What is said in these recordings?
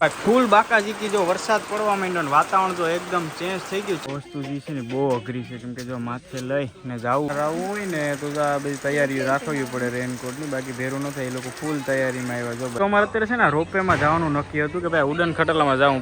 ફૂલ બાકાજી જો વરસાદ પડવા માંડ્યો ને વાતાવરણ તો એકદમ ચેન્જ થઈ ગયું છે. વસ્તુ જે છે ને બહુ અઘરી છે કેમ કે જો માથે લઈ ને જવું. આવવું હોય ને તો આ બધી તૈયારીઓ રાખવી પડે રેનકોટની બાકી ભેરું ન થાય એ લોકો ફૂલ તૈયારીમાં આવ્યા જો. અમારે અત્યારે છે ને રોપેમાં જવાનું નક્કી હતું કે ભાઈ ઉડન ખટલામાં જાઉં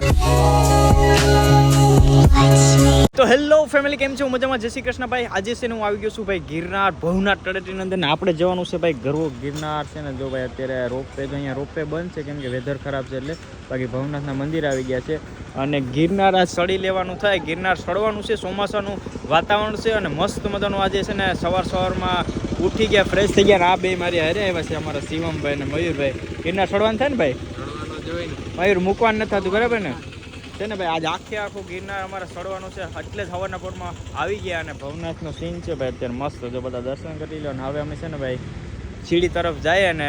તો હેલો ફેમિલી કેમ છો? મજામાં? જય શ્રી કૃષ્ણ ભાઈ. આજે છે ને હું આવી ગયો છું ભાઈ ગિરનાર ભવનાથ તળેટીની અંદર. ને આપણે જવાનું છે ભાઈ ગરવો ગિરનાર છે ને. જો ભાઈ અત્યારે રોપવે જો અહીંયા રોપવે બંધ છે કેમ કે વેધર ખરાબ છે એટલે બાકી ભવનાથના મંદિર આવી ગયા છે. અને ગિરનાર આ સડી લેવાનું થાય. ગિરનાર સડવાનું છે ચોમાસાનું વાતાવરણ છે અને મસ્ત મજાનું આજે છે ને સવાર સવારમાં ઉઠી ગયા ફ્રેશ થઈ ગયા અને આ બે મારી હારે આવ્યા છે અમારા શિવમભાઈ અને મયુરભાઈ. ગિરનાર સડવાનું થાય ને ભાઈ? મયુર મૂકવાનું નથી થતું બરાબર ને? છે ને ભાઈ, આજ આખે આખું ગિરનાર અમારે સડવાનું છે. એટલે જ હવાના પોરમાં આવી ગયા અને ભવનાથનો સીન છે ભાઈ, અત્યારે મસ્ત જો બધા દર્શન કરી લો અને હવે અમે છે ને ભાઈ, સીડી તરફ જાય અને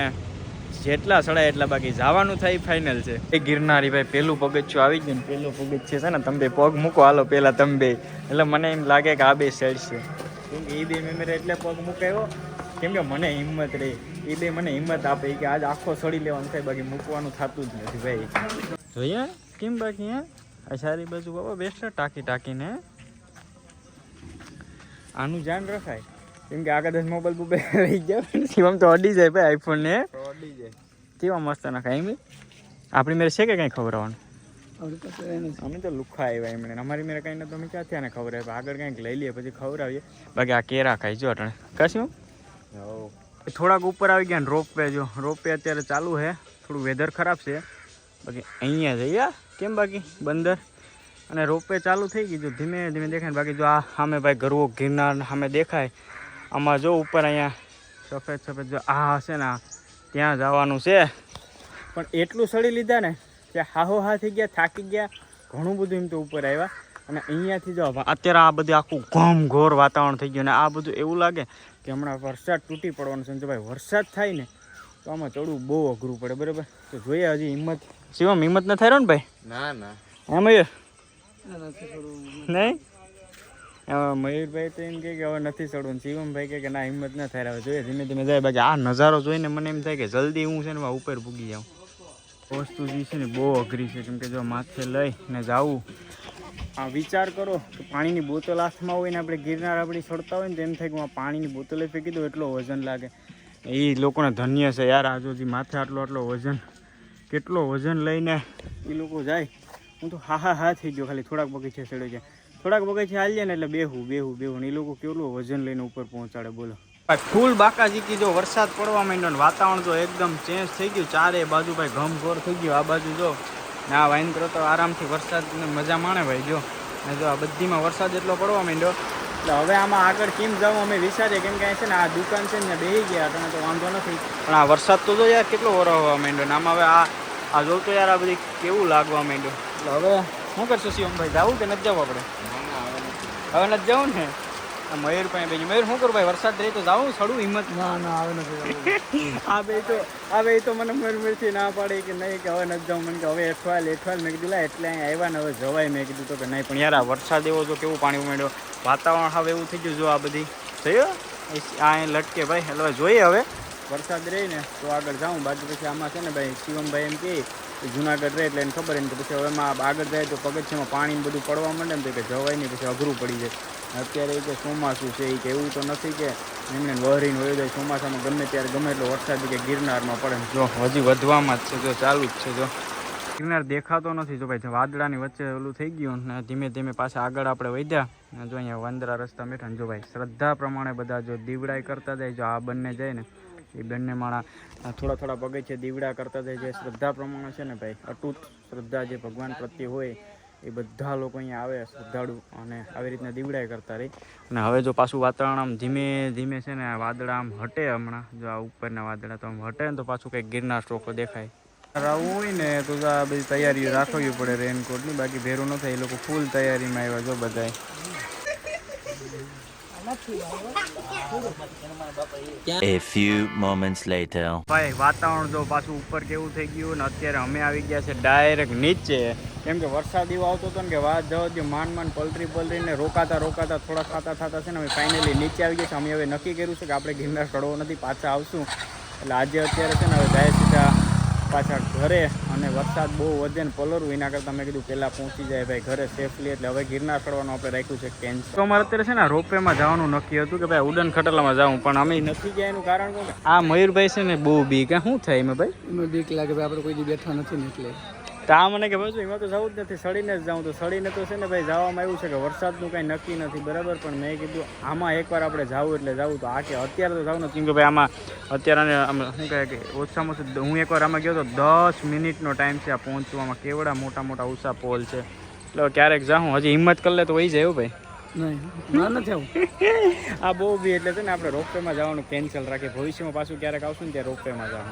જેટલા સડાય એટલા બાકી જવાનું થાય ફાઇનલ છે. એ ગિરનારી ભાઈ, પેલું પગથિયું આવી ગયું ને, પેલું પગથિયું છે ને, તમે પગ મૂકો, હાલો પેલા તમે બે. એટલે મને એમ લાગે કે આ બે સાઈડ છે. કેમ કે એ બે મેમરે એટલે પગ મૂકાયો. કેમ કે મને હિંમત રહી. એ બે મને હિંમત આપે કે આજ આખો સડી લેવાનું થાય, બાકી મૂકવાનું થતું જ નથી ભાઈ. જોઈએ, કેમ બાકી, હે? આ સારી બાજુ બાબા બેસ્ટ ટાંકી ટાંકીને. આનું ધ્યાન રખાય. કેમ કે આગળ મોબાઈલ બુબે લઈ ગયા. શિવમ તો અડી જાય ભાઈ આઈફોન ને. અડી જાય. કેવા મસ્ત નાખાય એમ. આપણી મેરે છે કે કંઈ ખબર આવવાનું? અમે તો લુખા આવ્યા એમણે. અમારી મેરે કંઈ નથી અમે ક્યાંથી આને ખબર આવે. આગળ કંઈક લઈ લઈએ પછી ખબર આવીએ. બાકી આ કેરા ખાઈ જો અટણે. કશું? થોડાક ઉપર આવી ગયા ને રોપવે જો. રોપવે અત્યારે ચાલુ છે થોડું વેધર ખરાબ છે. બાકી અહીંયા જઈએ કેમ બાકી? બંદર. અને રોપવે ચાલુ થઈ ગયું ધીમે ધીમે દેખાય બાકી જો આ સામે ભાઈ ગરવો ગિરનાર સામે દેખાય. આમાં જો ઉપર અહીંયા સફેદ સફેદ જો આ હશે ને ત્યાં જવાનું છે. પણ એટલું સડી લીધા ને કે હાહો હા થઈ ગયા, થાકી ગયા. ઘણું બધું એમ તો ઉપર આવ્યા. અને અહીંયાથી જો અત્યારે આ બધું આખું ઘમ ઘોર વાતાવરણ થઈ ગયું અને આ બધું એવું લાગે કે હમણાં વરસાદ તૂટી પડવાનું છે જો ભાઈ વરસાદ થાય ને તો આમાં ચડવું બહુ અઘરું પડે, બરાબર? તો જોઈએ હજી હિંમત શિવમ હિંમત ન થાય રહ્યો ને ભાઈ? ના ના. હા મયુર? નહીં? હવે મયુરભાઈ તો એમ કે હવે નથી ચડવું ને શિવમભાઈ કે ના હિંમત ન થાય હવે જોઈએ ધીમે ધીમે જાય. બાકી આ નજારો જોઈને મને એમ થાય કે જલ્દી હું છે ને ઉપર પૂગી જાઉં. વસ્તુ જે છે ને બહુ અઘરી છે. કેમકે જો માથે લઈ ને જાવું. આ વિચાર કરો કે પાણીની બોતલ હાથમાં હોય ને આપણે ગિરનાર આપણી છોડતા હોય ને તો એમ થાય કે હું પાણીની બોતલે ફેંકી દઉં એટલો વજન લાગે. એ લોકોને ધન્ય છે યાર આજુ જે માથે આટલો આટલો વજન. કેટલો વજન લઈને એ લોકો જાય. હું તો હા હા હા થઈ ગયો, ખાલી થોડાક બગીચે ચડ્યો છે. થોડાક બગીચે હાલીએ ને એટલે બેહું બેહું બેહું. એ લોકો કેટલું વજન લઈને ઉપર પહોંચાડે, બોલો. ફૂલ બાકાજીકી જો વરસાદ પડવા માંડ્યો ને વાતાવરણ તો એકદમ ચેન્જ થઈ ગયું, ચારે બાજુ ભાઈ ઘમઘોર થઈ ગયું. આ બાજુ જો, ને વાઇન કરો તો આરામથી વરસાદને મજા માણે ભાઈ, જો. ને જો આ બધીમાં વરસાદ એટલો પડવા માંડ્યો, એટલે હવે આમાં આગળ કેમ જાઉં અમે વિચારીએ, કેમ કે અહીં છે ને આ દુકાન છે ને બેસી ગયા તમે તો વાંધો નથી. પણ આ વરસાદ તો જો યાર કેટલો વરવા માંડ્યો ને આમાં હવે આ આ જો તો યાર આ બધી કેવું લાગવા માંડ્યું. એટલે હવે શું કરશું શિવમભાઈ? જવું કે નથી જવું આપણે? હવે નથી જવું ને? આ મયુર પાસે બેસી મયુર શું કરું ભાઈ? વરસાદ રહી તો જાઉં? સડું હિંમત ના ના આવે નથી આ બે તો આ બે તો મને મરમરથી ના પાડે કે નહીં કે હવે નથી જાઉં મને કે હવે એઠવાલ એઠવાલ મેં કીધું એટલે અહીં આવ્યા ને હવે જવાય. મેં કીધું તો કે નહીં. પણ યાર આ વરસાદ એવો જો કેવું પાણી ઉમેડ્યો વાતાવરણ હવે એવું થઈ ગયું જો આ બધી. થયું આ લટકે ભાઈ. એટલે હવે જોઈએ હવે. વરસાદ રહે ને તો આગળ જાઉં. બાકી પછી આમાં છે ને ભાઈ શિવમભાઈ એમ કહે કે જુનાગઢ રહે એટલે એને ખબર એમ કે પછી હવે એમાં આગળ જાય તો પગથિયામાં પાણી બધું પડવા માંડે ને તો કે જવાય નહીં પછી અઘરું પડી જાય. અત્યારે એ કે ચોમાસું છે એ કે એવું તો નથી કે એમને વહરીને વહી જાય ચોમાસામાં ગમે ત્યારે ગમે એટલો વરસાદ કે ગિરનારમાં પડે જો હજી વધવામાં જ છે જો ચાલુ જ છે જો. ગિરનાર દેખાતો નથી જો ભાઈ વાદળાની વચ્ચે ઓલું થઈ ગયું ને ધીમે ધીમે પાછા આગળ આપણે વધ્યા. ને જો અહીંયા વાંદરા રસ્તા બેઠા ને જો ભાઈ શ્રદ્ધા પ્રમાણે બધા જો દીવડાઈ કરતા જાય જો આ બંને જાય ને એ બંને મારા થોડા થોડા પગથિયે દીવડા કરતા જાય જે શ્રદ્ધા પ્રમાણે છે ને ભાઈ અતૂટ શ્રદ્ધા જે ભગવાન પ્રત્યે હોય, એ બધા લોકો અહીંયા આવે, શ્રદ્ધાળુ, અને આવી રીતના દીવડા કરતા રહી. અને હવે જો પાછું વાતાવરણ આમ ધીમે ધીમે છે ને વાદળા આમ હટે હમણાં. જો આ ઉપરના વાદળા તો આમ હટે ને, તો પાછું કંઈક ગિરનાર સ્ટોકો દેખાય. આવવું હોય ને, તો આ બધી તૈયારીઓ રાખવી પડે રેનકોટની બાકી ભેરું ન થાય, એ લોકો ફૂલ તૈયારીમાં આવ્યા જો બધાય. A few moments later. ભાઈ, વાતાવરણ જો પાછું ઉપર કેવું થઈ ગયું ને અત્યારે અમે આવી ગયા છે ડાયરેક્ટ નીચે. કેમ કે વરસાદ એવો આવતો હતો ને કે વાત જવા દો માંડ માંડ પલટરી પલટીને રોકાતા રોકાતા થોડા ખાતા થતા છે ને અમે ફાઇનલી નીચે આવી ગયા છે. અમે હવે નક્કી કર્યું છે કે આપણે ગિરનાર ચડવો નથી, પાછા આવશું. એટલે આજે અત્યારે છે ને હવે જાય સીધા પાછા ઘરે અને વરસાદ બહુ વધે ને પલરવું એના કરતાં મેં કીધું પહેલાં પહોંચી જાય ભાઈ ઘરે સેફલી એટલે હવે ગિરનાર ચડવાનું આપણે રાખ્યું છે કેન્સલ તો અમારે અત્યારે છે ને રોપવેમાં જવાનું નક્કી હતું કે ભાઈ ઉડન ખટલામાં જવું પણ અમે નથી ગયા એનું કારણ કે આ મયુરભાઈ છે ને બહુ બીક કે શું થાય એમાં ભાઈ? એમાં બીક લાગે ભાઈ આપણે કોઈ દી બેઠા નથી ને એટલે. તો આ મને કે ભાઈ એમાં તો જવું જ નથી સડીને જ જાઉં. તો સડીને તો છે ને ભાઈ જવામાં એવું છે કે વરસાદનું કાંઈ નક્કી નથી બરાબર? પણ મેં કીધું આમાં એકવાર આપણે જવું એટલે જાવું. તો આ કે અત્યારે તો જવું નથી કેમ કે ભાઈ આમાં અત્યારે આમ શું કહે કે ઓછામાં ઓછું હું એકવાર આમાં ગયો તો દસ મિનિટનો ટાઈમ છે આ પહોંચવામાં. કેવડા મોટા મોટા ઉષા પોલ છે. એટલે ક્યારેક જાઉં હજી હિંમત કરી લે તો વહી જાય ભાઈ. ના નથી આ બહુ બી એટલે છે ને આપણે રોપવેમાં જવાનું કેન્સલ રાખીએ. ભવિષ્યમાં પાછું ક્યારેક આવશું ને ત્યારે રોપવેમાં જવાનું.